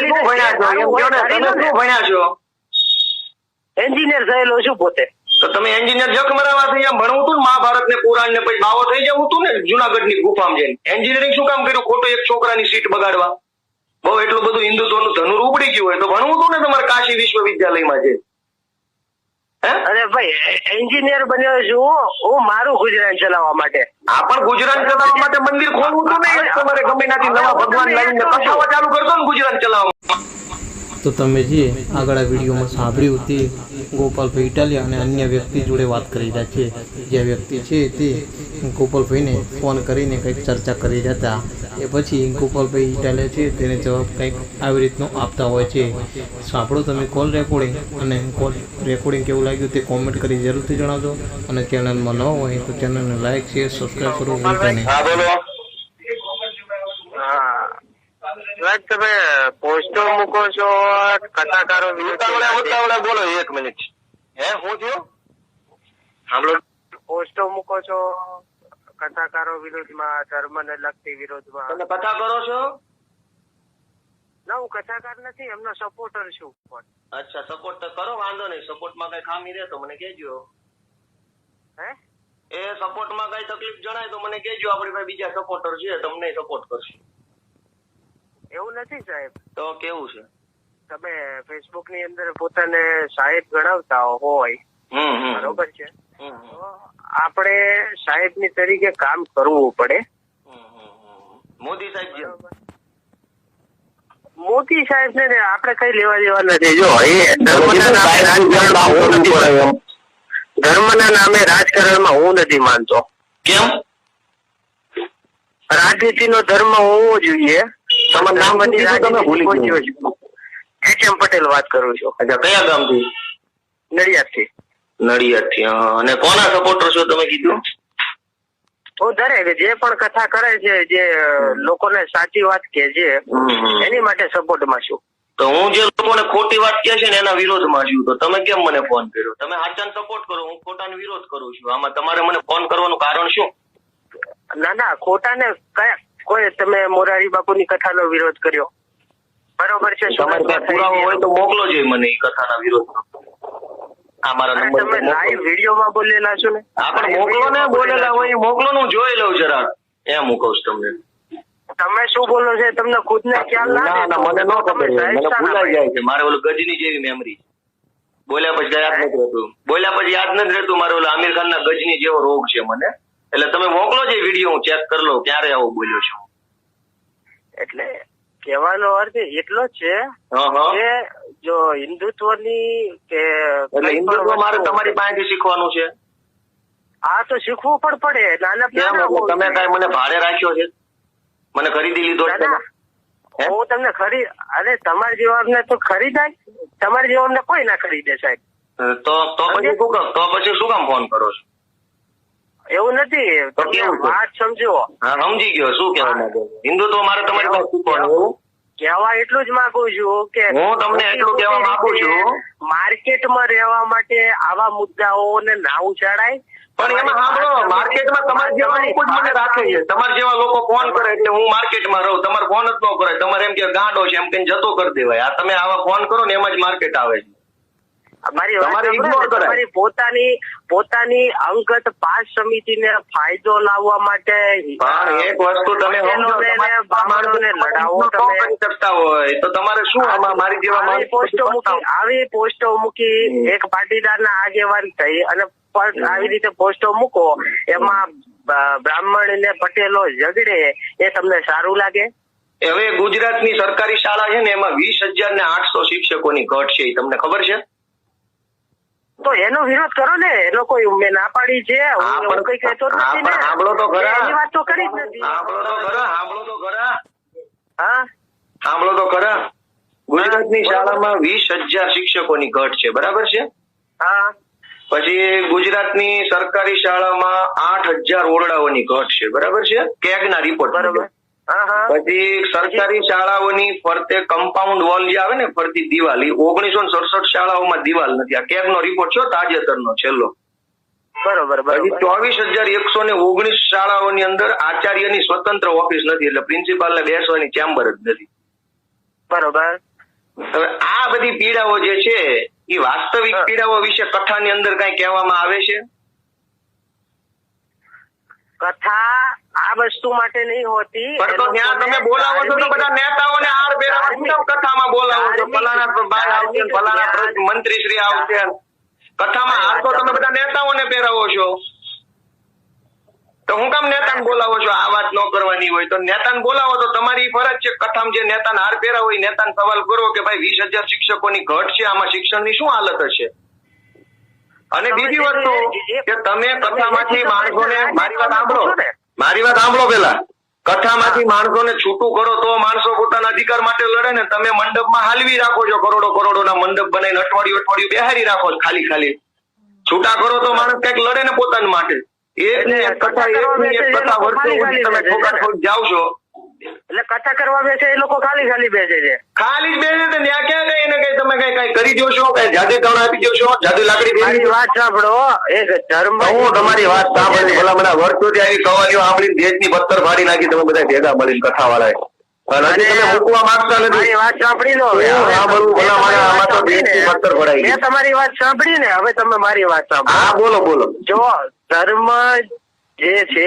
તમે શું ભણ્યા છો એમ કહો ને તમે શું ભણ્યા છો. એન્જિનિયર થયેલો છું પોતે. તો તમે એન્જિનિયર જક મરાવાથી એમ ભણવું હતું મહાભારત ને પુરાણ ને પછી બાવો થઈ જવું હતું ને જુનાગઢની ગુફામાં જઈને. એન્જિનિયરિંગ શું કામ કર્યું? ખોટું એક છોકરાની સીટ બગાડવા. બહુ એટલું બધું હિન્દુત્વનું ધનુર ઉપડી ગયું હોય તો ભણવું હતું ને તમારે કાશી વિશ્વવિદ્યાલયમાં છે હે અરે ભાઈ એન્જિનિયર બન્યો છું હું. મારું ગુજરાન ચલાવવા માટે. આ પણ ગુજરાત ચલાવવા માટે મંદિર ખોલવું તો નહીં. તમારે ગમે નથી નવા ભગવાન લાવીને ચાલુ કરશો ને ગુજરાત ચલાવવા તો તમે જે આગળ આ વિડીયોમાં સાંભળ્યું તે ગોપાલભાઈ ઇટાલિયા અને અન્ય વ્યક્તિ જોડે વાત કરી રહ્યા છે. જે વ્યક્તિ છે તે ગોપાલભાઈને ફોન કરીને કંઈક ચર્ચા કરી રહ્યા એ પછી ગોપાલભાઈ ઇટાલિયા છે તેને જવાબ કંઈક આવી રીતનો આપતા હોય છે. સાંભળો તમે કોલ રેકોર્ડિંગ અને કોલ રેકોર્ડિંગ કેવું લાગ્યું તે કોમેન્ટ કરી જરૂરથી જણાવજો. અને ચેનલમાં ન હોય તો ચેનલને લાઇક શેર સબસ્ક્રાઈબ કરવું ભૂલતા હા બોલો હા સાહેબ તમે પોસ્ટો મૂકો છો કથાકારો ઉતાવળે બોલો એક મિનિટ. હે હું થયો? સાંભળો પોસ્ટો મૂકો છો કથાકારો વિરોધમાં ધર્મને લગતી વિરોધમાં. તમે કથા કરો છો? ના હું કથાકાર નથી એમનો સપોર્ટર છું પણ. અચ્છા સપોર્ટ તો કરો વાંધો નહીં. સપોર્ટમાં કઈ ખામી રહે તો મને કહેજો. હે? એ સપોર્ટમાં કઈ તકલીફ જણાય તો મને કહેજો આપણી પાસે બીજા સપોર્ટર છે તમને સપોર્ટ કરશું. એવું નથી સાહેબ. તો કેવું છે? તમે ફેસબુકની અંદર પોતાને સાહેબ ગણાવતા હોય. બરોબર છે? આપણે સાહેબની તરીકે કામ કરવું પડે. મોદી સાહેબ મોદી સાહેબ ને આપણે કઈ લેવા દેવા નથી. જો એ ધર્મના નામે રાજકારણમાં હું નથી ધર્મના નામે રાજકારણમાં હું નથી માનતો. કેમ? રાજનીતિનો ધર્મ હોવો જોઈએ. તમારું નામ તમે ભૂલી ગયો. એચ એમ પટેલ વાત કરું છું. અચ્છા કયા ગામથી? નડિયાદથી નડિયાદથી અને કોના સપોર્ટર છો તમે કીધું? હું દરેક જે પણ કથા કરે છે જે લોકોને સાચી વાત કે છે. એની માટે સપોર્ટમાં છું. તો હું જે લોકોને ખોટી વાત કહે છે ને એના વિરોધમાં છું. તો તમે કેમ મને ફોન કર્યો? તમે સાચાને સપોર્ટ કરો હું ખોટાનો વિરોધ કરું છું. આમાં તમારે મને ફોન કરવાનું કારણ શું? ના ના ખોટાને કયા કોઈ તમે મોરારી બાપુની કથાનો વિરોધ કર્યો. બરોબર છે તમારે પુરાવો હોય તો મોકલો છે મને એ કથાના વિરોધ આ મારા અને નંબર તમે લાઈવ વિડીયોમાં બોલેલા છો ને? હા પણ મોકલો ને બોલેલા હોય મોકલો હું જોઈ લઉં જરા. એમ હું કહું તમને. તમે શું બોલો છો તમને ખુદ ને ખ્યાલ ના ના મને ન ખબર મને ભૂલાઈ જાય છે. મારે ઓલું ગજની જેવી મેમરી બોલ્યા પછી યાદ નથી રહેતું. બોલ્યા પછી યાદ નથી રહેતું મારે ઓલા આમિર ખાન ના ગજની જેવો રોગ છે મને. એટલે તમે મોકલો જે વીડિયો હું ચેક કરી લઉં ક્યારે આવું બોલ્યો છું. એટલે કહેવાનો અર્થ એટલો છે કે જો હિન્દુત્વની કે એટલે હિન્દુત્વ મારે તમારી પાસેથી શીખવાનું છે? આ તો શીખવું પણ પડે નાના એટલે તમે કઈ મને ભાડે રાખ્યો છે? મને ખરીદી લીધો છે? હું? તમને ખરી અરે તમારા જેવાને તો ખરીદાય તમારા જેવાને કોઈ ના ખરીદે સાહેબ. તો તો પછી શું કામ? તો પછી શું કામ ફોન કરો છો? એવું નથી? વાત સમજો. સમજી ગયો. શું કેવા માંગો હિન્દુત્વ મારે તમારી પાસે શીખવાનું કહેવા એટલું જ માંગુ છું કે હું તમને એટલું કહેવા માંગુ છું. માર્કેટમાં રહેવા માટે આવા મુદ્દાઓને ના ઉછાળાય. પણ એમાં સાંભળો માર્કેટમાં તમારા જેવા લોકો જ મને રાખે છે. તમારા જેવા લોકો ફોન કરે એટલે હું માર્કેટમાં રહું. તમારે ફોન જ ન કરે તમારે એમ કે ગાંડો છે એમ કઈ જતો કરી દેવાય. આ તમે આવા ફોન કરો ને એમાં જ માર્કેટ આવે છે. તમારે પોતાની પોતાની અંગત પાસ સમિતિને ફાયદો લાવવા માટે એક વસ્તુ તમે સમજો પટેલોને ને તમારા બ્રાહ્મણોને લડાવો તમે. કરી હોય? તો તમારે શું આમાં મારી જેવા આવી પોસ્ટો મૂકી આવી પોસ્ટો મૂકી એક પાટીદારના આગેવાન થઈ અને આવી રીતે પોસ્ટો મૂકો એમાં બ્રાહ્મણ ને પટેલો ઝઘડે એ તમને સારું લાગે? હવે ગુજરાતની સરકારી શાળા છે ને એમાં વીસ હજાર ને આઠસો શિક્ષકોની ઘટ છે એ તમને ખબર છે? તો એનો વિરોધ કરો ને એનો કોઈ મેં ના પાડી છે હું કઈ કહેતો નથી ને. સાંભળો તો ખરા. એની વાત તો કરી જ નથી. સાંભળો તો ખરા સાંભળો તો ખરા. હા? સાંભળો તો ખરા. ગુજરાતની શાળામાં વીસ હજાર શિક્ષકોની ઘટ છે બરાબર છે? હા. પછી ગુજરાતની સરકારી શાળામાં આઠ હજાર ઓરડાઓની ઘટ છે બરાબર છે? કેગના રિપોર્ટ બરોબર. પછી સરકારી શાળાઓની ફરતે કમ્પાઉન્ડ વોલ જે આવે ને ફરતી દિવાલ ઓગણીસો સડસઠ શાળાઓમાં દિવાલ નથી. આ કેગનો રિપોર્ટ છે તાજેતરનો છેલ્લો. બરોબર પછી ચોવીસ હજાર એકસો ને ઓગણીસ શાળાઓની અંદર આચાર્યની સ્વતંત્ર ઓફિસ નથી એટલે પ્રિન્સિપાલને બેસવાની ચેમ્બર જ નથી. બરોબર. હવે આ બધી પીડાઓ જે છે એ વાસ્તવિક પીડાઓ વિશે કથાની અંદર કઈ કહેવામાં આવે છે? કથા આ વસ્તુ માટે નહીં હોતી. તો ત્યાં તમે બોલાવો છો તો બધા નેતાઓને હાર કથામાં બોલાવો છો? ફલાણા આવશે ફલાણા મંત્રી શ્રી આવશે કથામાં હાર તો તમે બધા નેતાઓને પહેરાવો છો. તો હું કામ નેતાને બોલાવો છો? આ વાત ન કરવાની હોય તો નેતાને બોલાવો તો તમારી ફરજ છે કથામાં જે નેતાને હાર પહેરાવો હોય નેતાને સવાલ કરો કે ભાઈ વીસ હજાર શિક્ષકોની ઘટ છે આમાં શિક્ષણની શું હાલત હશે? અને બીજી વસ્તુ કે તમે કથામાંથી માણસોને મારી વાત સાંભળો. મારી વાત સાંભળો પેલા કથામાંથી માણસોને છૂટું કરો તો માણસો પોતાના અધિકાર માટે લડે ને તમે મંડપમાં હાલવી રાખો છો. કરોડો કરોડોના મંડપ બનાવીને અઠવાડિયું અઠવાડિયું બેહારી રાખો છો ખાલી ખાલી. છૂટા કરો તો માણસ કંઈક લડે ને પોતાના માટે. એક ને એક કથા એક ને એક કથા વર્ષો સુધી તમે ઠોકા ઠોક જાવ છો. એટલે કથા કરવા બેસે એ લોકો ખાલી ખાલી બેસે છે. ખાલી જ બેસે તો ત્યાં ક્યાં કઈ ને કઈ તમે કઈ કઈ કરી જોશો કઈ જાદુ તણ આપી જોશો જાદુ લાકડી મારી વાત સાંભળો એક ધર્મ હું તમારી વાત સાંભળી ભલા મને વર્ષોથી આવી કવાલીઓ સાંભળીને દેશની પથ્થર ફાડી નાખી તમે બધા ભેગા મળીને કથા વાળા તમારી વાત સાંભળી ને હવે તમે મારી વાત સાંભળો. બોલો બોલો. જો ધર્મ જે છે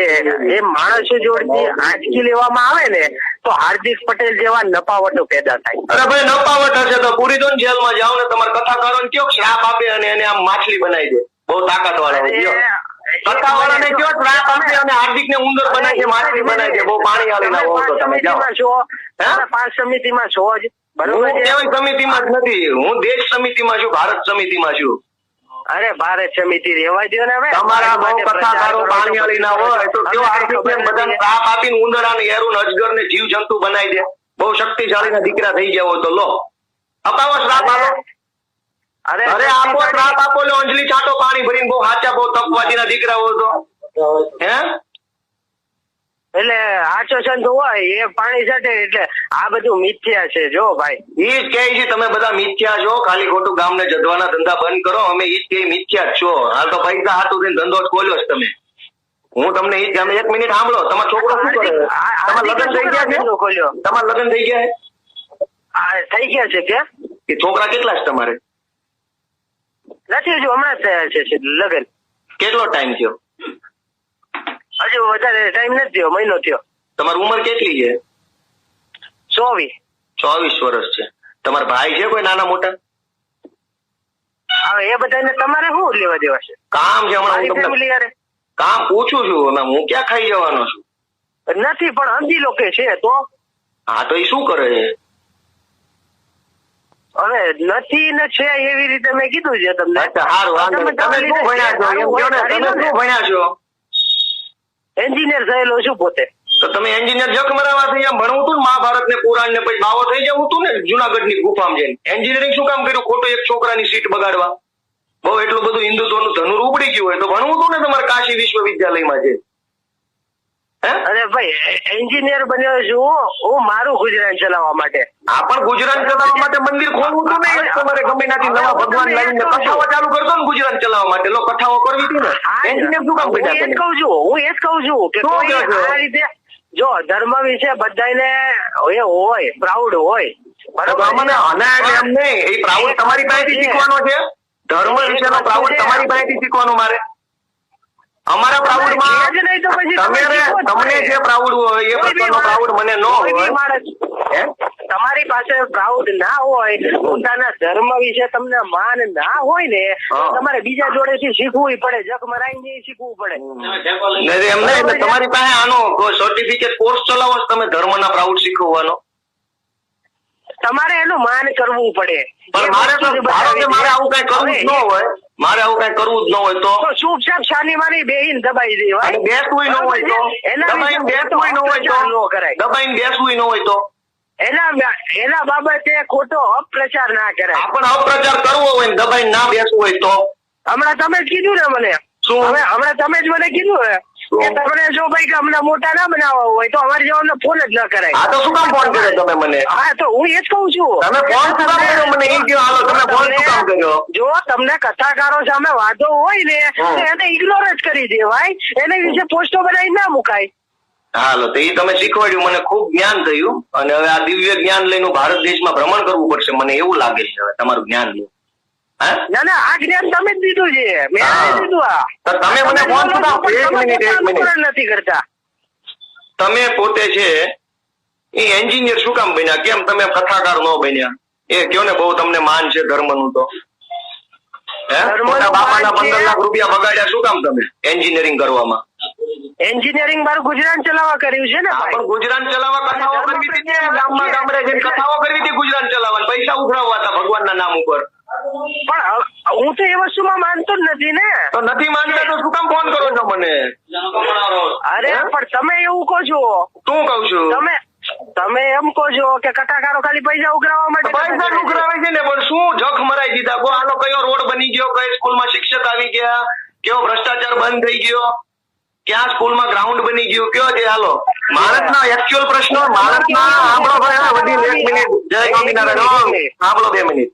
એ માણસો જોડથી આંચકી લેવામાં આવે ને તો હાર્દિક પટેલ જેવા નપાવટો પેદા થાય. અરે ભાઈ નપાવટ હશે તો પૂરી દો ને જેલમાં જાઓ ને તમારા કથાકારો કયો શ્રાપ આપે અને એને આમ માછલી બનાવી દે. બહુ તાકાત વાળા કથાવાળાને કયો શ્રાપ આપે અને હાર્દિક ને ઉંદર બનાવી દે માછલી બનાવી દે. બહુ પાણી આલીને આવો તો તમે જાઓ. સમિતિમાં છો. પાંચ સમિતિમાં છો જ. બરોબર સમિતિમાં જ નથી. હું દેશ સમિતિમાં છું ભારત સમિતિમાં છું. અરે ભારત સમિતિ રેવા દો ને હવે. તમારા બહુ કથાકારો પાણી ના હોય તો કયો આર્થિક ને બધાને નથી. આપીને ઉંદરા ને એરું અજગર ને જીવ જંતુ બનાવી દે. બહુ શક્તિશાળી ના દીકરા થઈ ગયા હોય તો લો. અપાવો શ્રાપ આપો. અરે અરે આપો શ્રાપ આપો લો અંજલિ છાંટો પાણી ભરીને બહુ હાચા બહુ તપવાદી ના દીકરા હોય તો હે? એટલે આચો સંત હોય એ પાણી સાથે એટલે આ બધું મિથ્યા છે જો ભાઈ. ઈ જ કહે છે તમે બધા મિથ્યા છો ખાલી ખોટું ગામને જડવાના ધંધા બંધ કરો અમે ઈ જ કહે મિથ્યા છો. હાલ તો પૈસા હાથું થઈને ધંધો જ ખોલ્યો છે તમે. હું તમને ઈ તમે એક મિનિટ સાંભળો. તમારો છોકરો શું કરે? છે? તમારા લગ્ન થઈ ગયા છે? ખોલ્યો? તમારા લગ્ન થઈ ગયા આ થઈ ગયા છે કે? કે છોકરા કેટલા છે તમારે? નથી હજુ હમણાં થયા છે લગ્ન. કેટલો ટાઈમ થયો? હજુ વધારે ટાઈમ નથી થયો મહિનો થયો. તમારી ઉંમર કેટલી છે? ચોવીસ. ચોવીસ વર્ષ છે. તમારા ભાઈ છે કોઈ નાના મોટા? હવે એ બધાને તમારે શું લેવા દેવા છે? કામ છે હમણાં હું તમને કામ પૂછું છું અને હું ક્યાં ખાઈ જવાનો છું? નથી પણ સમજી લો કે છે તો. હા તો એ શું કરે છે? હવે નથી ને છે એવી રીતે મેં કીધું છે તમને. સારું તમે શું ભણ્યા છો? એમ કહો ને તમે શું ભણ્યા છો? એન્જિનિયર થયેલો છું પોતે. તો તમે એન્જિનિયર જખ મરાવાથી એમ ભણવું હતું મહાભારત ને? પુરાણ ને પછી બાવો થઈ જવું હતું ને? જુનાગઢની ગુફામાં જઈને. એન્જિનિયરિંગ શું કામ કર્યું? ખોટો એક છોકરાની સીટ બગાડવા. બહુ એટલું બધું હિન્દુત્વનું ધનુર ઉપડી ગયું હોય તો ભણવું હતું ને તમારે કાશી વિશ્વવિદ્યાલયમાં હે અરે ભાઈ એન્જિનિયર બન્યો છું હું મારું ગુજરાન ચલાવવા માટે. આ પણ ગુજરાત ચલાવવા માટે મંદિર ખોલવું તો નહીં. તમારે ગમે નથી નવા ભગવાન લાવીને કથાઓ ચાલુ કરતો ને ગુજરાન ચલાવવા માટે. લો કથાઓ કરવી હતી ને? એન્જિનિયર શું કામ હું એ જ કર્યા કહું છું. હું એ જ કહું છું કે? આ રીતે જો ધર્મ વિશે બધાને એ હોય પ્રાઉડ હોય. બરાબર મને અના એમ નહીં. એ પ્રાઉડ તમારી પાસેથી શીખવાનો છે? ધર્મ વિશેનો પ્રાઉડ તમારી પાસેથી શીખવાનો મારે? અમારા શીખો જ તમને જે પ્રાઉડ હોય એ પ્રકારનો પ્રાઉડ મને ન હોય. તમારી પાસે પ્રાઉડ ના હોય પોતાના ધર્મ વિશે તમને માન ના હોય ને તમારે બીજા જોડેથી શીખવું પડે જગ મરાઈને શીખવું પડે. એમ નહીં તમારી પાસે આનો સર્ટિફિકેટ કોર્સ ચલાવો તમે ધર્મના પ્રાઉડ શીખવવાનો. તમારે એનું માન કરવું પડે. મારે તો મારે આવું કઈ કરવું જ ન હોય મારે આવું કઈ કરવું જ ન હોય તો? ચૂપચાપ છાની માની બેહીન દબાઈ દેવાય બેસવું ન હોય તો? એના દબાઈને બેસવું ન હોય તો? કરાય. દબાઈને બેસવું ન હોય તો? એના એના બાબતે ખોટો અપપ્રચાર ના કરાય. આપણ અપપ્રચાર કરવો હોય ને દબાઈને ના બેસવું હોય તો? હમણાં તમે જ કીધું ને મને. શું? હવે હમણાં તમે જ મને કીધું ને? તમને જો ભાઈ કે અમને મોટા ના બનાવવા હોય તો અમારે જવાનો ફોન જ ન કરાય. હા તો શું કામ ફોન કર્યો તમે મને? હા તો હું એ જ કહું છું. તમે ફોન શું કામ કર્યો? મને એ કહો હાલો તમે ફોન શું કામ કર્યો? જો તમને કથાકારો સામે વાંધો હોય ને તો એને ઇગ્નોર જ કરી દેવાય એને વિશે પોસ્ટો બનાવી ના મુકાય. હાલો તો એ તમે શીખવાડ્યું મને ખૂબ જ્ઞાન થયું. અને હવે આ દિવ્ય જ્ઞાન લઈને ભારત દેશમાં ભ્રમણ કરવું પડશે મને એવું લાગે છે તમારું જ્ઞાન લઈને ના ના આ જ્ઞાન તમે જ દીધું છે. મેં દીધું આ. તમે મને ફોન એક મિનિટ, એક મિનિટ. નથી કરતા. તમે પોતે છે એ એન્જિનિયર શું કામ બન્યા? કેમ તમે કથાકાર નો બન્યા? એ કયો ને બહુ તમને માન છે ધર્મનું તો. હે? ધર્મનું મોટા બાપાના પંદર લાખ રૂપિયા બગાડ્યા શું કામ તમે? એન્જિનિયરિંગ કરવામાં. એન્જિનિયરિંગ મારું ગુજરાત ચલાવવા કર્યું છે ને પણ ગુજરાત ચલાવવા કથાઓ કરવી હતી ગામમાં ગામડે જઈને કથાઓ કરવી હતી ગુજરાત ચલાવવા પૈસા ઉઘરાવવા હતા ભગવાનના નામ ઉપર. પણ હું તો એ વસ્તુમાં માનતો જ નથી ને. તો નથી માનતા તો શું કામ ફોન કરો છો મને? અરે પણ તમે એવું કહો છો. શું કહું છું? તમે તમે એમ કહો છો કે કટાકારો ખાલી પૈસા ઉઘરાવવા માટે પૈસા ઉઘરાવે છે ને પણ શું જખ મરાઈ દીધા? કો આનો કયો રોડ બની ગયો? કઈ સ્કૂલમાં શિક્ષક આવી ગયા? કેવો ભ્રષ્ટાચાર બંધ થઈ ગયો? ક્યાં સ્કૂલમાં ગ્રાઉન્ડ બની ગયું? કયો છે? હાલો. માણસના એકચ્યુઅલ પ્રશ્નો માણસના આપણો ભાઈ વધી એક મિનિટ. જય સ્વામિનારાયણ. આપણો બે મિનિટ.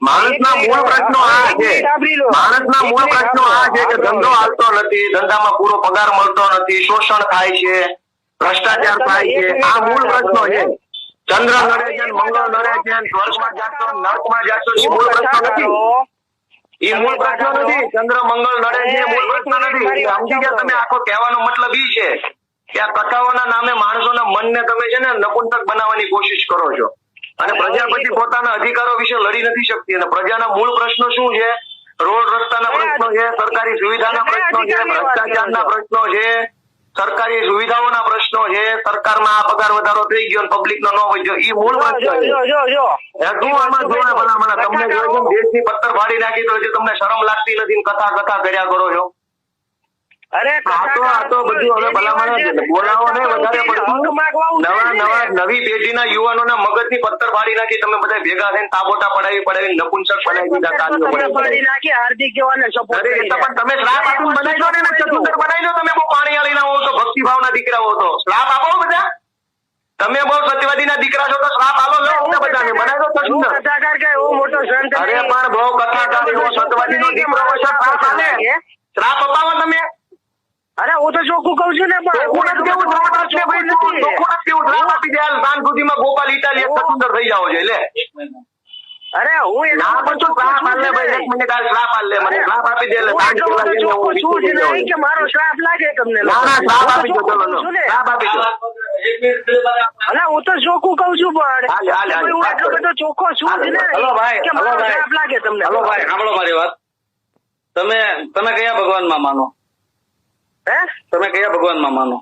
માણસના મૂળ પ્રશ્નો આ છે. માણસના મૂળ પ્રશ્નો આ છે કે ધંધો હાલતો નથી ધંધામાં પૂરો પગાર મળતો નથી શોષણ થાય છે ભ્રષ્ટાચાર થાય છે. આ મૂળ પ્રશ્નો છે. ચંદ્ર નડે છે મંગળ નડે છે સ્વર્ગમાં ને નર્કમાં જાશો એ મૂળ પ્રશ્નો નથી. એ મૂળ પ્રશ્ન નથી. ચંદ્ર મંગળ નડે છે મૂળ પ્રશ્ન નથી. સમજી ગયા તમે આખો કહેવાનો મતલબ ઈ છે કે આ કથાઓના નામે માણસોના મનને તમે છે ને નપુંતક બનાવવાની કોશિશ કરો છો. અને પ્રજા પછી પોતાના અધિકારો વિશે લડી નથી શકતી અને પ્રજાના મૂળ પ્રશ્નો શું છે? રોડ રસ્તાના પ્રશ્નો છે સરકારી સુવિધાના પ્રશ્નો છે ભ્રષ્ટાચારના પ્રશ્નો છે સરકારી સુવિધાઓના પ્રશ્નો છે સરકારમાં આ પગાર વધારો થઈ ગયો પબ્લિક નો ન વધ્યો એ મૂળ પ્રશ્ન છે. શું આમાં જોવે ભલામણા? તમને દેશની પથ્થર ફાડી નાખી તો હજી તમને શરમ લાગતી નથી કથા કથા કર્યા કરો છો. અરે આ તો આ તો બધું હવે ભલામણ બોલાવો ને વધારે પડતું. નવા નવા નવી પેઢીના યુવાનોના મગજની પથ્થર ફાડી નાખી તમે બધા ભેગા થઈને તાબોટા પડાવી પડાવી નપુંસક બનાવી દીધા કાર્યો પડાવી નાખી હાર્દિક જવાને સપોર્ટ અરે પણ તમે શ્રાપ આપીને બનાવી દો ને ચતુંદર બનાવી દો તમે બહુ પાણીયાળીના હો છો ભક્તિભાવના દીકરા હો તો. શ્રાપ આપો બધા. તમે બહુ સત્યવાદીના દીકરા છો તો શ્રાપ આલો લો અમને બધાને બનાવી દો હું ચતુંદર કથાકાર કે હું મોટો સંત અરે. પણ બહુ કથાકાર એવો સત્યવાદીનો દીકરો આલે શ્રાપ અપાવો તમે. અરે હું તો ચોખ્ખું કઉ છું ને પણ કેવું શ્રાપ આપશે ભાઈ તું? કેવું શ્રાપ આપી દે? સાંજ સુધીમાં ગોપાલ ઇટાલિયા સ્વતંત્ર થઈ જાવ છે લે. અરે હું એટલો ના પણ તું શ્રાપ આલ ભાઈ એક મિનિટ હાલ શ્રાપ આલ મને. શ્રાપ આપી દે એટલે હું સાંજ એટલો પેલા બધો જઈને હું છું જ નહીં કે મારો શ્રાપ લાગે તમને ના ના શ્રાપ આપી દો ચલો શ્રાપ આપી દો. અરે હું તો ચોખ્ખું કઉ છું પણ. હું એટલો બધો ચોખ્ખો છું જ ને હલો ભાઈ, કે મારો શ્રાપ લાગે તમને હલો ભાઈ સાંભળો મારી વાત. તમે તમે કયા ભગવાનમાં માનો? હે? તમે કયા ભગવાનમાં માનો?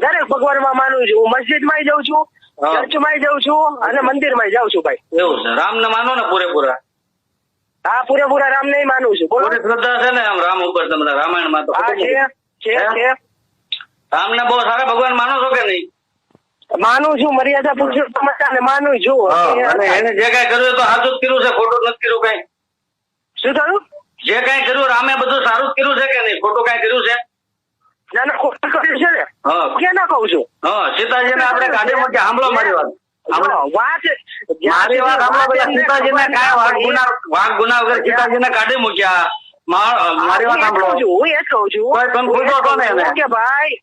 દરેક ભગવાનમાં માનું છું. હું મસ્જિદમાં જાઉં છું. ચર્ચમાં જાઉં છું અને મંદિરમાં જાઉં છું ભાઈ. એવું છે. રામને માનો ને પૂરેપૂરા? હા પૂરેપૂરા રામ નહીં માનું છું. બોલો. પૂરી શ્રદ્ધા છે ને આમ રામ ઉપર તમને રામાયણમાં તો રામ ને? બહુ સારા ભગવાન માનો છો કે નહીં? માનું છું મર્યાદા પુરુષોત્તમ ને માનું છું. અને એને જે કઈ કર્યું તો જ કર્યું છે ખોટું નથી કર્યું કઈ. શું થયું? જે કઈ કર્યું રામે બધું સારું જ કર્યું છે કે નહીં? ખોટું કઈ કર્યું છે? ના ના ખોટું કર્યું છે ને. કે ના કહું છું? હા સીતાજીને આપણે કાઢી મૂક્યા સાંભળો મારી વાત મારી વાત સાંભળો પેલા સીતાજીને કાંઈ વાઘ ગુના વાઘ ગુના વગર સીતાજીને કાઢી મૂક્યા. મા- મારી વાત સાંભળો. હું એ કહું છું. કોઈ પૂછો તો ને એને. કે ભાઈ.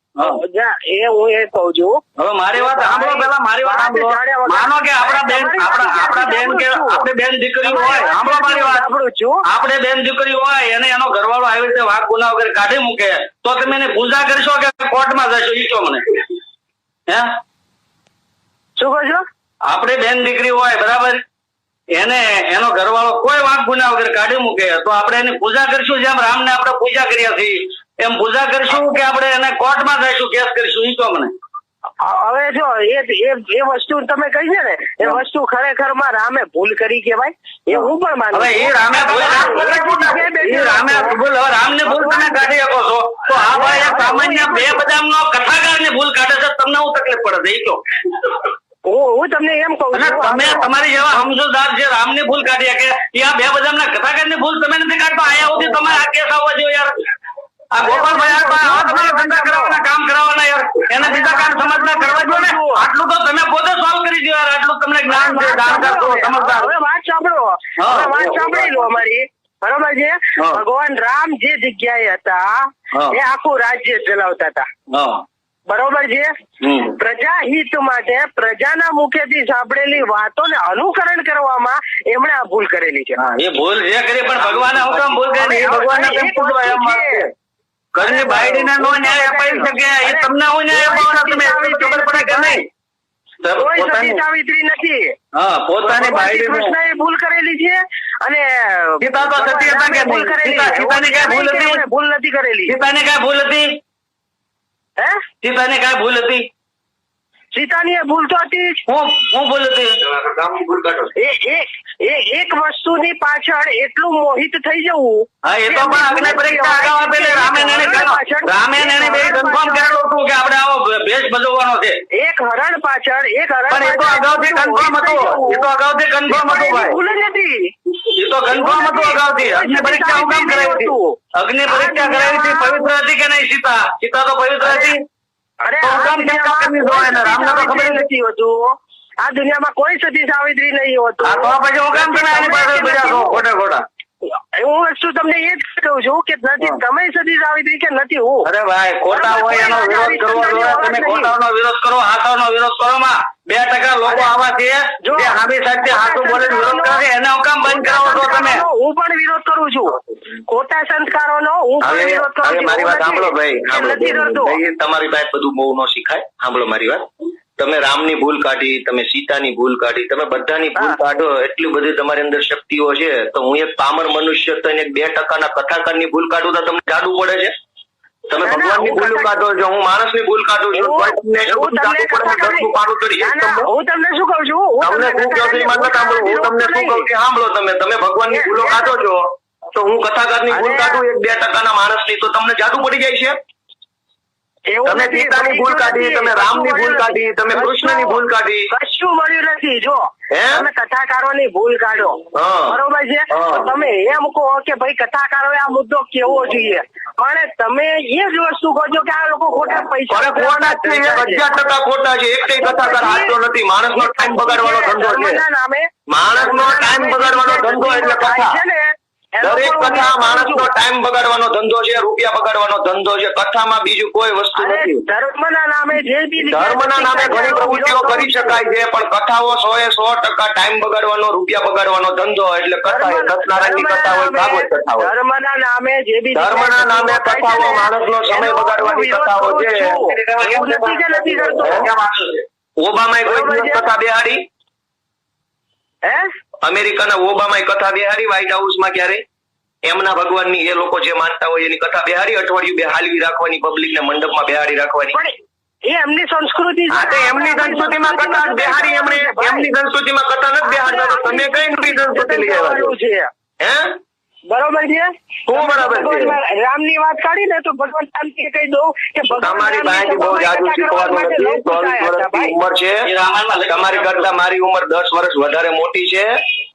એ હું એ કહું છું. હવે મારી વાત સાંભળો પેલા મારી વાત સાંભળો. માનો કે આપણા બેન આપણા આપણા બેન કે આપણે બેન દીકરી હોય સાંભળો મારી વાત. સાંભળું છું. આપણે બેન દીકરી હોય અને એનો ઘરવાળો આવી રીતે વાઘ ગુના વગર કાઢી મૂકે તો તમે એને પૂજા કરશો કે કોર્ટમાં જશો? ઈ કહો મને. હે? શું કહો છો? આપણે બેન દીકરી હોય બરાબર? એને એનો ઘરવાળો કોઈ વાંક ગુના વગર કાઢી મૂકે તો આપણે એની પૂજા કરશું જેમ રામને આપણે પૂજા કર્યા છીએ એમ પૂજા કરશું કે આપણે એને કોર્ટમાં જઈશું કેસ કરીશું ઈ તો મને હવે જો એ વસ્તુ તમે કહી છે ને એ વસ્તુ ખરેખરમાં રામે ભૂલ કરી કેવાય એ હું પણ માનું હવે એ રામે ભૂલ રામે ભૂલ હવે રામને ભૂલ તમે કાઢી શકો છો. તો આ ભાઈ સામાન્ય બે બદામ નો કથાકાર ને ભૂલ કાઢે છે તમને હું તકલીફ પડે છે એ કહો હું તમને એમ કહું છું તમે તમારી જેવા સમજદાર જે રામની ભૂલ કાઢી કે આ બે બદામના કથાકારની ભૂલ તમે નથી કાઢતા. આયા સુધી તમારે આ કેસ આવવા જોઈએ યાર. આ ગોપાલભાઈ આ તમારે ધંધા કરાવવાના કામ કરાવવાના યાર. એને બીજા કામ સમજના કરવા દો ને. આટલું તો તમે પોતે સોલ્વ કરી દો યાર. આટલું તમને જ્ઞાન છે જાણકાર છો સમજદાર. હવે વાત સાંભળો. હવે વાત સાંભળી લો અમારી. બરોબર છે? ભગવાન રામ જે જગ્યાએ હતા એ આખું રાજ્ય ચલાવતા હતા. બરોબર છે. પ્રજા હિત માટે પ્રજાના મુખેથી સાંભળેલી વાતોને અનુકરણ કરવામાં એમણે આ ભૂલ કરેલી છે. એ ભૂલ જે કરી પણ ભગવાને હુકમ ભૂલ કરી. ભગવાનને કેમ પૂછવા એમ વાત છે. ઘરની બાયડીને નો ન્યાય અપાઈ શકે એ તમને હું ન્યાય અપાવવાનો તમે ખબર પડે કે નહીં? સાવિત્રી નથી. પોતાની કૃષ્ણએ ભૂલ કરેલી છે અને સીતા તો સતી હતા કે ભૂલ કરેલી. ભૂલ હતી? ભૂલ નથી કરેલી. સીતાને કાંઈ ભૂલ હતી? હે? તે તને કઈ ભૂલ હતી? સીતાની એ ભૂલ તો હતી. હું હું ભૂલ હતી. ભૂલ કાઢો. એ એ- એ એક વસ્તુની પાછળ એટલું મોહિત થઈ જવું હા એ તો પણ અગ્નિ પરીક્ષા અગાઉ આપેલી રામે એને રામે એને બે કન્ફર્મ કરેલું હતું કે આપણે આવો ભેષ ભજવવાનો છે. એક હરણ પાછળ એક હરણ પણ એ તો અગાઉથી કન્ફર્મ હતું. એ તો અગાઉથી કન્ફર્મ હતું ભાઈ. ભૂલ જ હતી એ તો કન્ફર્મ હતું અગાઉથી. અગ્નિ પરીક્ષા હું કામ કરાવી હતી? અગ્નિ પરીક્ષા કરાવી હતી પવિત્ર હતી કે નહીં સીતા? સીતા તો પવિત્ર હતી? અરે ખબર કોઈ નથી હોતું. આ દુનિયામાં કોઈ સતી સાવિત્રી નહીં હોતું. ખોટા ખોટા? હું વસ્તુ તમને એ જ કહું છું કે નથી તમે સતી સાવિત્રી કે નથી હું? અરે ભાઈ ખોટા હોય એનો વિરોધ કરવો જોઈએ. તમે ખોટાનો વિરોધ કરો હાથાનો વિરોધ કરો માં. બે ટકા લોકો આવા છે જો હામી સાથે હાથું બોલે વિરોધ કરે એનો કામ બંધ કરાવો છો તમે? હું પણ વિરોધ કરું છું. ખોટા સંસ્કારોનો હું પણ વિરોધ કરું છું. મારી વાત સાંભળો ભાઈ સાંભળો. તમારી પાસે બધું બહુ ન શીખાય. સાંભળો મારી વાત. તમે રામની ભૂલ કાઢી તમે સીતાની ભૂલ કાઢી તમે બધાની ભૂલ કાઢો એટલી બધી તમારી અંદર શક્તિઓ છે. તો હું એક પામર મનુષ્ય થઈને એક બે ટકાના કથાકારની ભૂલ કાઢું તો તમને જાડું પડે છે? તમે ભગવાનની ભગવાનની ભૂલ કાઢો છો હું માણસની ભૂલ કાઢું છું હું- તમને ને ના, ના, શું કહું છું? તમને શું કહું છું સાંભળો હું તમને શું કહું છું સાંભળો તમે તમે ભગવાનની ભૂલો કાઢો છો તો હું કથાકારની ભૂલ કાઢું એક બે ટકાના માણસની તો તમને જાદુ પડી જાય છે? તમે સીતાની ભૂલ કાઢી તમે રામની ભૂલ કાઢી તમે. કૃષ્ણની ભૂલ કાઢી. કશું મળ્યું નથી જો? તમે કથાકારોની ભૂલ કાઢો. બરોબર છે? તમે એમ કહો કે ભાઈ કથાકારો આ મુદ્દો કેવો જોઈએ? પણ તમે એ જ વસ્તુ કહો છો કે આ લોકો ખોટા પૈસા ખોટા છે હજાર ટકા ખોટા છે? એક કથાકાર હાલતો નથી. માણસનો ટાઈમ બગાડવાનો ધંધો છે. માણસનો ટાઈમ બગાડવાનો ધંધો એટલે કથા. છે ને દરેક કથા માણસ નો. ટાઈમ બગાડવાનો ધંધો છે રૂપિયા બગાડવાનો ધંધો છે કથામાં બીજું કોઈ વસ્તુ નથી. ધર્મના નામે જે બી ધર્મના નામે ઘણી પ્રવૃત્તિઓ કરી શકાય છે પણ કથાઓ સો એ સો ટકા ટાઈમ બગાડવાનો રૂપિયા બગાડવાનો ધંધો એટલે કથા એ સત્યનારાયણની કથા હોય ભાગવત કથા હોય. ધર્મના નામે જે બી ધર્મના નામે કથાઓ માણસનો સમય બગાડવાની કથાઓ છે. ઓબામાએ કોઈ દિવસ કથા બેહાડી? હે? અમેરિકાના ઓબામાએ કથા બેહાડી વ્હાઇટ હાઉસમાં ક્યારે? એમના ભગવાનની એ લોકો જે માનતા હોય એની કથા બિહારી અઠવાડિયું બે હાલવી રાખવાની પબ્લિકને મંડપમાં બેહાડી રાખવાની. એ એમની સંસ્કૃતિ છે. એમની સંસ્કૃતિમાં કથા બિહારી એમણે એમની સંસ્કૃતિમાં કથા નથી બેહાડતા તમે કઈ નવી સંસ્કૃતિ લઈ આવ્યા છે. હે? બરોબર છે? શું બરાબર છે? રામની વાત કાઢી ને તો ભગવાન શાંતિ કહી દઉં કે તમારી પાસે બહુ જાજુ શીખવાનું નથી ચોવીસ. વર્ષની ઉંમર છે. તમારી કરતા મારી ઉંમર દસ વર્ષ વધારે મોટી છે.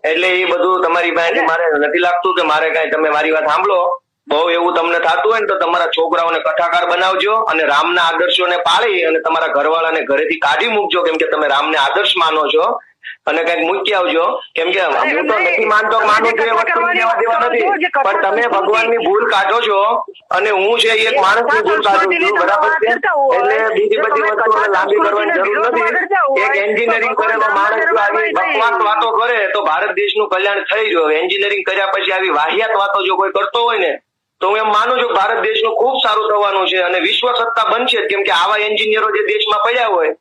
એટલે એ બધું તમારી પાસે મારે નથી લાગતું કે મારે કઈ તમે મારી વાત સાંભળો. બહુ એવું તમને થતું હોય ને તો તમારા છોકરાઓને કથાકાર બનાવજો અને રામના આદર્શોને પાળી અને તમારા ઘરવાળાને ઘરેથી કાઢી મૂકજો કેમ કે તમે રામને આદર્શ માનો છો. અને કંઈક મૂકી આવજો. કેમ કે હું તો નથી માનતો માનું છું એ વસ્તુ લેવા દેવા નથી. પણ તમે ભગવાનની ભૂલ કાઢો છો અને હું છે એક માણસની ભૂલ કાઢું છું. બરાબર છે? એટલે બીજી બધી વસ્તુઓને લાંબી કરવાની જરૂર નથી. એક એન્જિનિયરિંગ કરેલો માણસ જો આવી બકવાસ વાતો કરે તો ભારત દેશનું કલ્યાણ થઈ રહ્યું એન્જિનિયરિંગ કર્યા પછી આવી વાહિયાત વાતો જો કોઈ કરતો હોય ને તો હું એમ માનું છું ભારત દેશનું ખૂબ સારું થવાનું છે અને વિશ્વ સત્તા બનશે જ. કેમ કે આવા એન્જિનિયરો જે દેશમાં પડ્યા હોય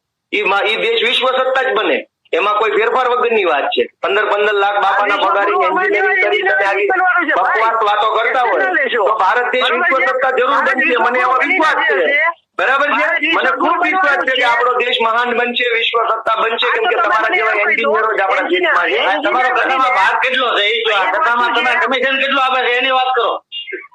એ દેશ વિશ્વ સત્તા જ બને. એમાં કોઈ ફેરફાર વગરની વાત છે. પંદર પંદર લાખ બાપાના પગારી એન્જિનિયરિંગ તમે આવી બકવાસ વાતો કરતા હોય. તો ભારત દેશ વિશ્વ સત્તા જરૂર બનશે. મને એવો વિશ્વાસ છે. બરાબર છે? મને ખૂબ વિશ્વાસ છે કે આપણો દેશ મહાન બનશે વિશ્વ સત્તા બનશે કેમ કે તમારા જેવા એન્જિનિયરો જ આપણા દેશમાં છે. તમારો કથામાં ભાગ કેટલો છે? એ કથામાં તમે કમિશન કેટલું આપે છે? એની વાત કરો.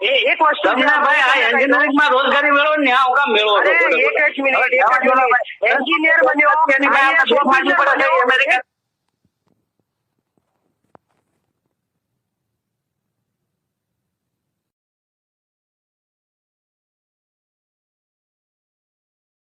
એક વસ્તુ ભાઈ આ એન્જિનિયરિંગમાં રોજગારી મેળવો ને આ કામ મેળવો એક મિનિટ, એક મિનિટ. એન્જિનિયર બન્યો અમેરિકા